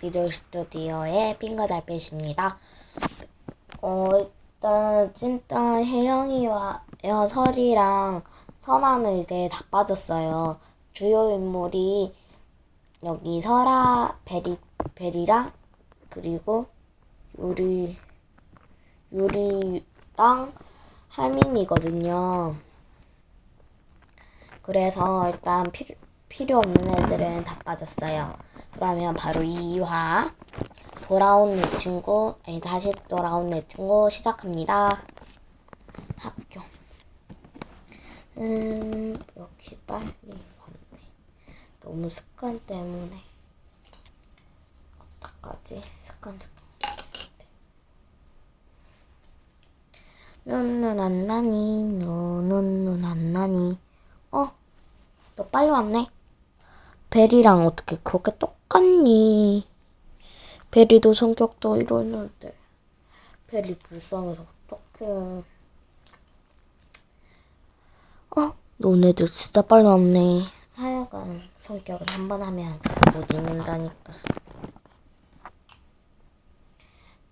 비디오 스튜디오의 핑거 달빛입니다. 어, 일단 진짜 혜영이와 어, 설이랑 선아는 이제 다 빠졌어요. 주요 인물이 여기 설아, 베리, 베리랑 그리고 유리, 유리랑 할민이거든요. 그래서 일단 필요, 필요 없는 애들은 다 빠졌어요. 그러면 바로 2화 돌아온 내 친구 아니 다시 돌아온 내 친구 시작합니다. 학교 음 역시 빨리 봤네. 너무 습관 때문에 어떡하지? 습관 눈눈 안 나니 눈눈 안 나니 어? 너 빨리 왔네? 베리랑 어떻게 그렇게 똑같니? 베리도 성격도 이러는데 베리 불쌍해서 어떡해 어? 너네들 진짜 빨리 왔네 하여간 성격은 한 번 하면 못 잊는다니까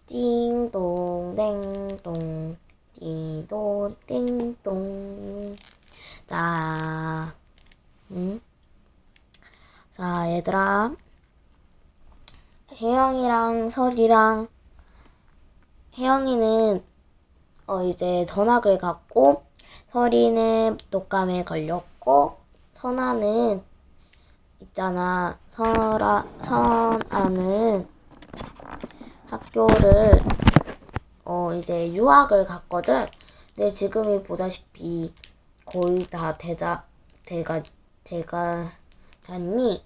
띵동 땡동 띵동 띵동 자 응? 자, 얘들아. 혜영이랑 설이랑 혜영이는 어 이제 전학을 갔고 설이는 독감에 걸렸고 선아는 있잖아. 설아 선아는 학교를 어 이제 유학을 갔거든. 근데 지금이 보다시피 거의 다 대다 대가 대가 잤니?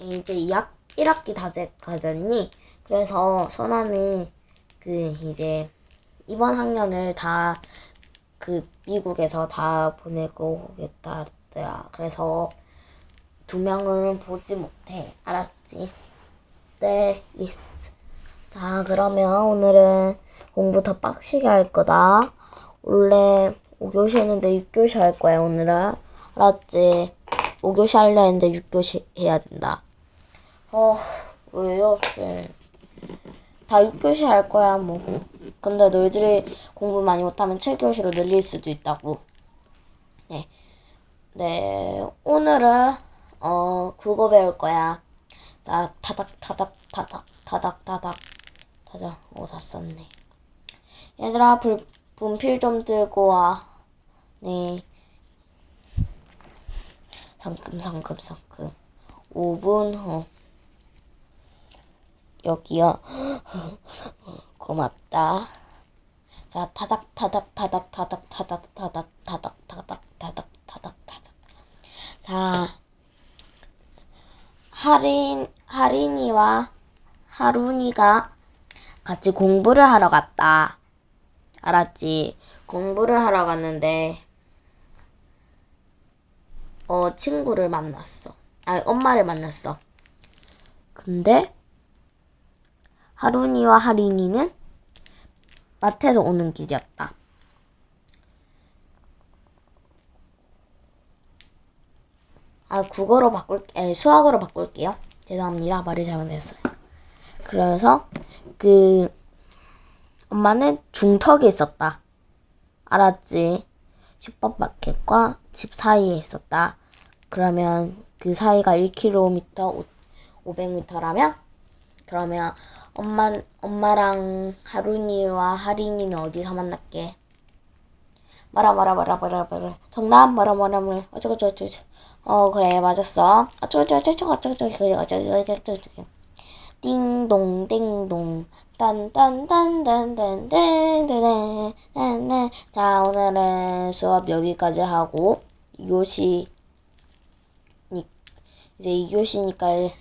이제 2학, 1학기 다 돼 가졌니? 그래서 선아는 그 이제 이번 학년을 다 그 미국에서 다 보내고 오겠다 더라. 그래서 두 명은 보지 못해. 알았지? 네, 예스. 자, 그러면 오늘은 공부 더 빡시게 할 거다. 원래 5교시 했는데 6교시 할 거야, 오늘은. 알았지? 5교시 하려 했는데 6교시 해야 된다. 어, 왜요, 쌤? 다 6교시 할 거야, 뭐. 근데 너희들이 공부 많이 못하면 7교시로 늘릴 수도 있다고. 네. 네, 오늘은, 어, 국어 배울 거야. 자, 타닥, 타닥, 타닥, 타닥, 타닥, 타닥. 오, 다 썼네. 얘들아, 불, 분필 좀 들고 와. 네. 상큼상큼상큼 5분 후 여기요 고맙다 자 타닥 타닥 타닥 타닥 타닥 타닥 타닥 타닥 타닥 타닥 타닥 자 하린 하린이와 하룬이가 같이 공부를 하러 갔다 알았지 공부를 하러 갔는데 어, 친구를 만났어. 아니, 엄마를 만났어. 근데, 하룬이와 하린이는 마트에서 오는 길이었다. 아, 국어로 바꿀, 에, 수학으로 바꿀게요. 죄송합니다. 말이 잘못했어요. 그래서, 그, 엄마는 중턱에 있었다. 알았지? 슈퍼마켓과 집 사이에 있었다. 그러면 그 사이가 1km 500m라면 그러면 엄마 엄마랑 하룬이와 하린이는 어디서 만날게? 말아 말아 말아 말아 말아 정답 말아 말아 말아 어쩌고 저쩌고 어 그래 맞았어 어쩌고 저쩌고 어쩌고 저쩌고 어쩌고 저쩌고 띵동 띵동 딴딴딴딴딴딴딴딴. 자 오늘은 수업 여기까지 하고 2교시 이제 2교시니까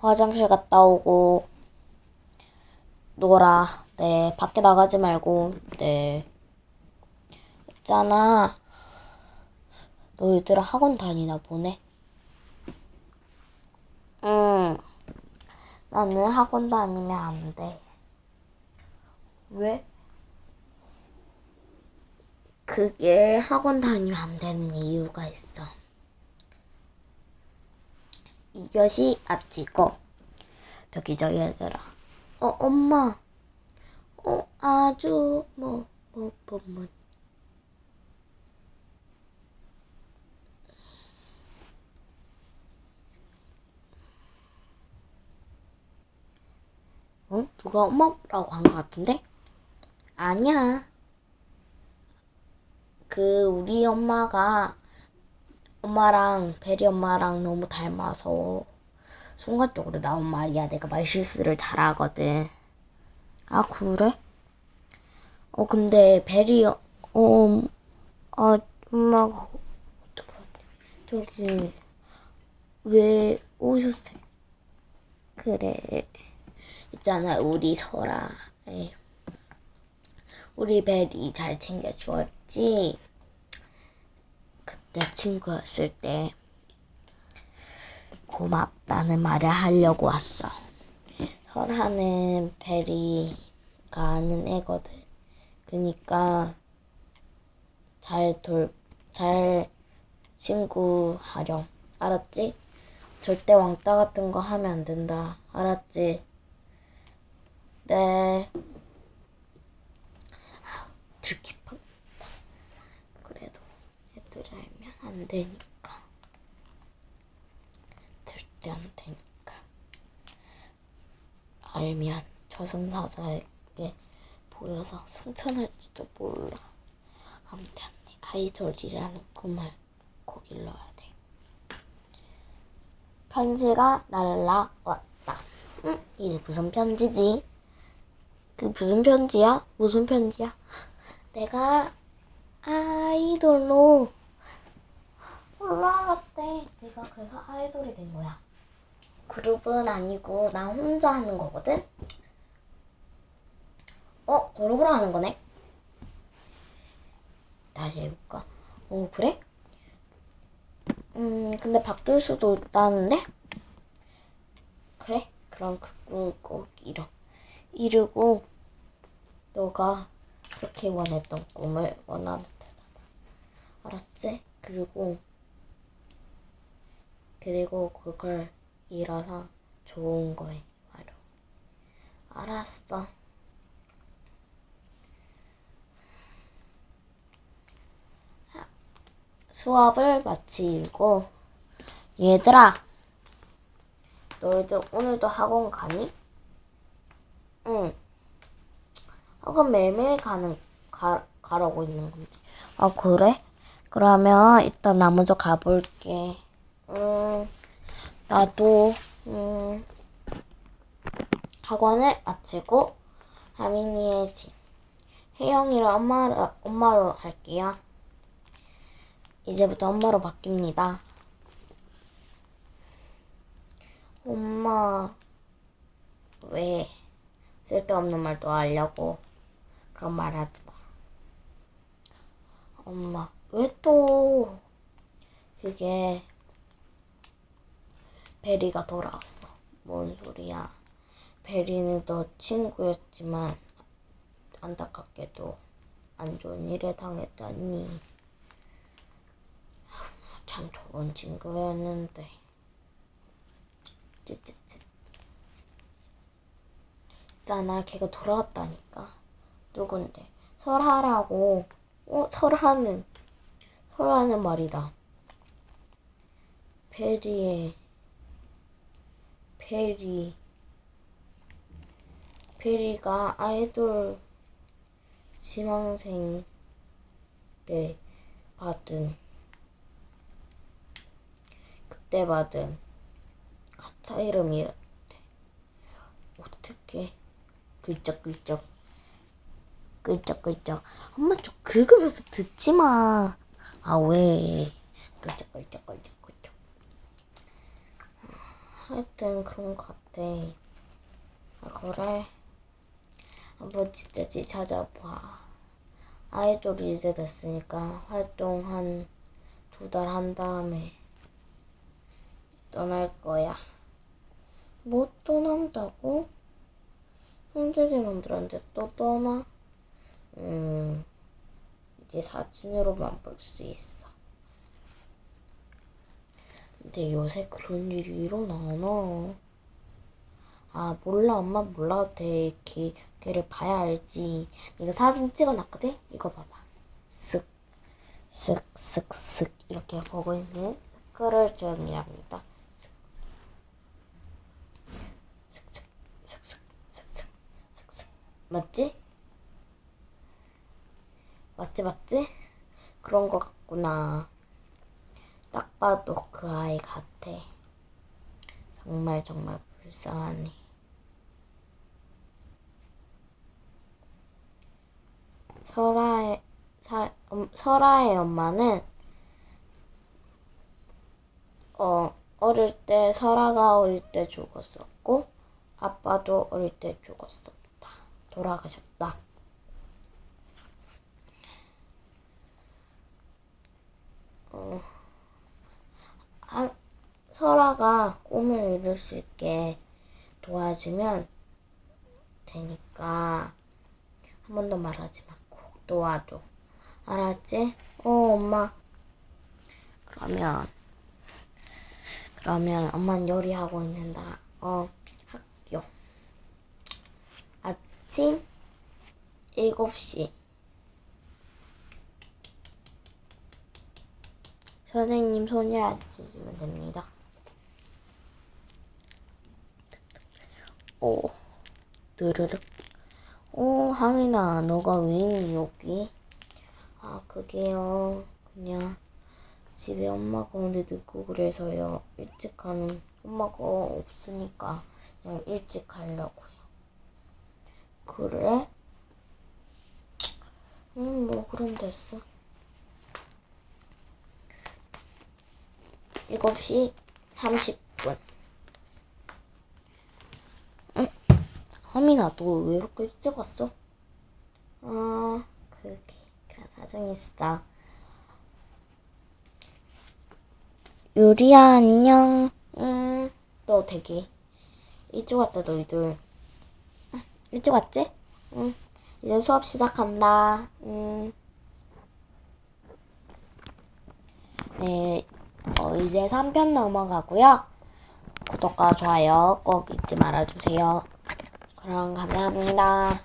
화장실 갔다 오고 놀아. 네 밖에 나가지 말고. 네. 있잖아. 너희들 학원 다니나 보네. 응. 나는 학원 다니면 안 돼. 왜? 그게 학원 다니면 안 되는 이유가 있어. 이것이 아치고 저기죠 얘들아. 어 엄마. 어 아주 뭐 뭐 뭐 뭐. 어? 누가 엄마 라고 한 것 같은데? 아니야. 그 우리 엄마가 엄마랑 베리 엄마랑 너무 닮아서 순간적으로 나온 말이야. 내가 말 실수를 잘하거든. 아 그래? 어 근데 베리 어 아, 엄마가 어떻게 저기 왜 오셨어요? 그래 있잖아 우리 설아 에이. 우리 베리 잘 챙겨주었지? 그때 친구였을 때 고맙다는 말을 하려고 왔어. 설아는 베리가 아는 애거든. 그니까 잘 돌, 잘 친구 하렴. 알았지? 절대 왕따 같은 거 하면 안 된다. 알았지? 네. 들키 팡다. 그래도 애들 알면 안 되니까. 절대 안 되니까. 알면 저승사자에게 보여서 승천할지도 몰라. 아무튼 아이돌이라는 꿈을 꼭 일러야 돼. 편지가 날라왔다. 응? 이게 무슨 편지지? 그 무슨 편지야? 무슨 편지야? 내가 아이돌로 올라갔대. 내가 그래서 아이돌이 된 거야. 그룹은 아니고 나 혼자 하는 거거든. 어, 그룹으로 하는 거네. 다시 해볼까? 어, 그래? 음, 근데 바뀔 수도 있다는데? 그래? 그럼 그걸 꼭 이뤄. 이루고, 너가 그렇게 원했던 꿈을 원하면 되잖아. 알았지? 그리고, 그리고 그걸 이뤄서 좋은 거에 활용. 알았어. 수업을 마치고 얘들아 너희들 오늘도 학원 가니? 응 학원 매일매일 가는 가, 가라고 있는 건데 아 그래? 그러면 일단 나 먼저 가볼게 음 나도 음 학원을 마치고 하민이의 집 혜영이랑 엄마로, 엄마로 할게요 이제부터 엄마로 바뀝니다. 엄마, 왜 쓸데없는 말도 하려고 그런 말 하지 마. 엄마, 왜 또 그게 베리가 돌아왔어. 뭔 소리야. 베리는 너 친구였지만 안타깝게도 안 좋은 일에 당했잖니. 참 좋은 친구였는데. 찌찌찌. 있잖아, 걔가 돌아왔다니까. 누군데? 설하라고. 어, 설하는. 설하는 말이다. 페리의 페리. 페리가 아이돌 지망생 때 받은 그때 받은 가짜 이름이었대. 어떻게 글쩍글쩍 글쩍글쩍 엄마 좀 긁으면서 듣지 마. 아 왜? 글쩍글쩍글쩍글쩍. 하여튼 그런 것 같아. 아 그래. 한번 진짜 지 찾아봐. 아이돌이 이제 됐으니까 활동 한 두 달 한 다음에 떠날 거야. 뭐 떠난다고? 형제리 놈들한테 또 떠나? 음, 이제 사진으로만 볼 수 있어. 근데 요새 그런 일이 일어나나? 아, 몰라, 엄마, 몰라. 돼. 걔, 걔를 봐야 알지. 이거 사진 찍어놨거든? 이거 봐봐. 쓱, 쓱, 쓱, 쓱. 이렇게 보고 있는 댓글을 정리합니다. 맞지? 맞지, 맞지? 그런 거 같구나. 딱 봐도 그 아이 같아 정말 정말 불쌍하네. 설아의 사, 음, 설아의 엄마는 어 어릴 때 설아가 어릴 때 죽었었고 아빠도 어릴 때 죽었었다. 돌아가셨다. 어, 한, 설아가 꿈을 이룰 수 있게 도와주면 되니까 한 번도 말하지 말고 도와줘. 알았지? 어, 엄마. 그러면 그러면 엄마는 요리하고 있는다. 어, 학교. 아침 7시. 선생님 손을 앉으시면 됩니다. 오, 드르륵. 오, 하민아, 너가 왜 있니, 여기? 아, 그게요. 그냥 집에 엄마가 오늘 늦고 그래서요. 일찍 가는 엄마가 없으니까 그냥 일찍 가려고요. 그래? 음, 뭐, 그럼 됐어. 7시 30분. 응? 하민아, 너 왜 이렇게 일찍 왔어? 아, 그게, 그런 사정이 있어. 유리야, 안녕. 응, 너 되게 일찍 왔다, 너희들. 응, 일찍 왔지? 응. 이제 수업 시작한다. 응. 네, 어, 이제 3편 넘어가고요. 구독과 좋아요 꼭 잊지 말아주세요. 그럼 감사합니다.